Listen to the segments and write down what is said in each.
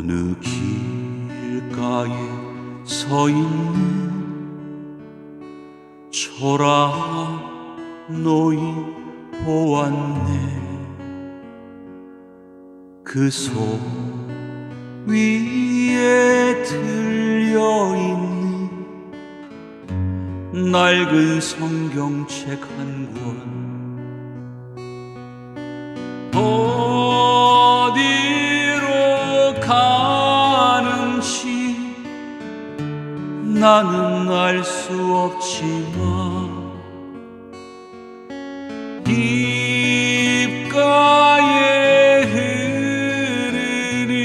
어느 길가에 서 있는 초라한 노인 보았네. 그손 위에 들려있는 낡은 성경책 한 권 나는 알 수 없지만 입가에 흐르는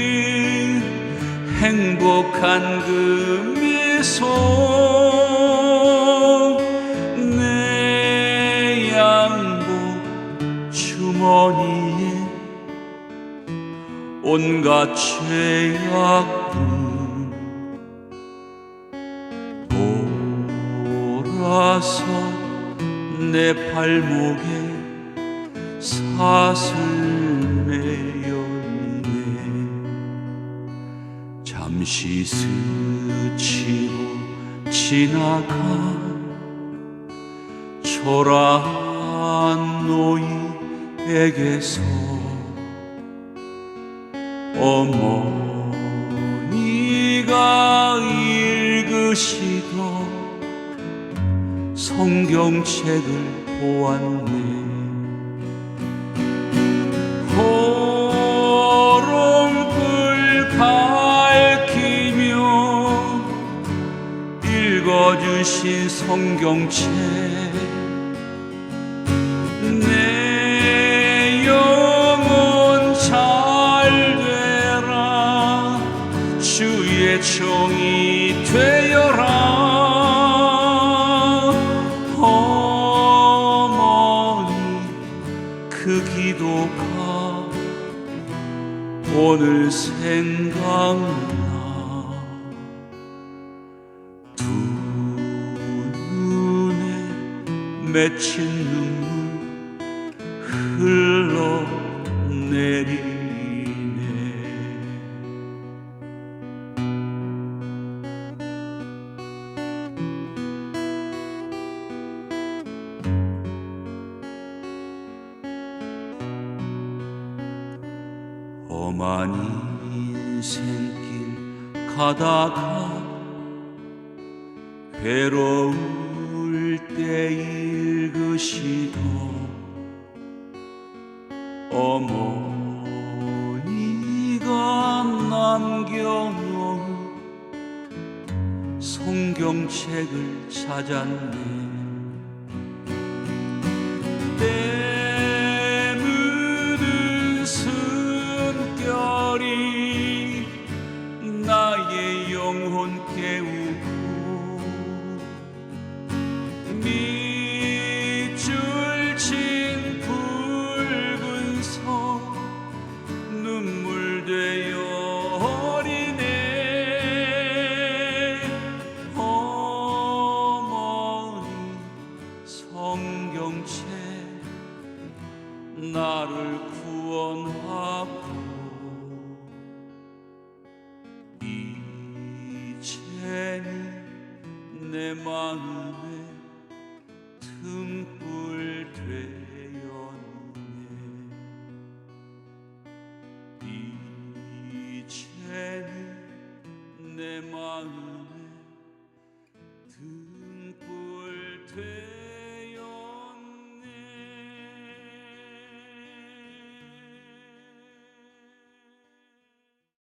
행복한 그 미소 내 양복 주머니에 온갖 죄악들 돌아서 내 발목에 사슬 매였네. 잠시 스치고 지나간 초라한 노인에게서 어머니가 읽으시던 성경책을 보았네. 호롱불 밝히며 읽어주신 성경책. 내 영혼 잘 되라. 주의 종이 되어라 그 기도가 오늘 생각나 두 눈에 맺힌 눈 험한 인생길 가다가 괴로울 때 읽으시던 어머니가 남겨놓은 성경책을 찾았네 나의 영혼 깨우고 밑줄 친 붉은 성 눈물 되어 어리네 어머니 성경책 나를 구원하고 내 마음에 등불 되었네. 이제는 내 마음에 등불 되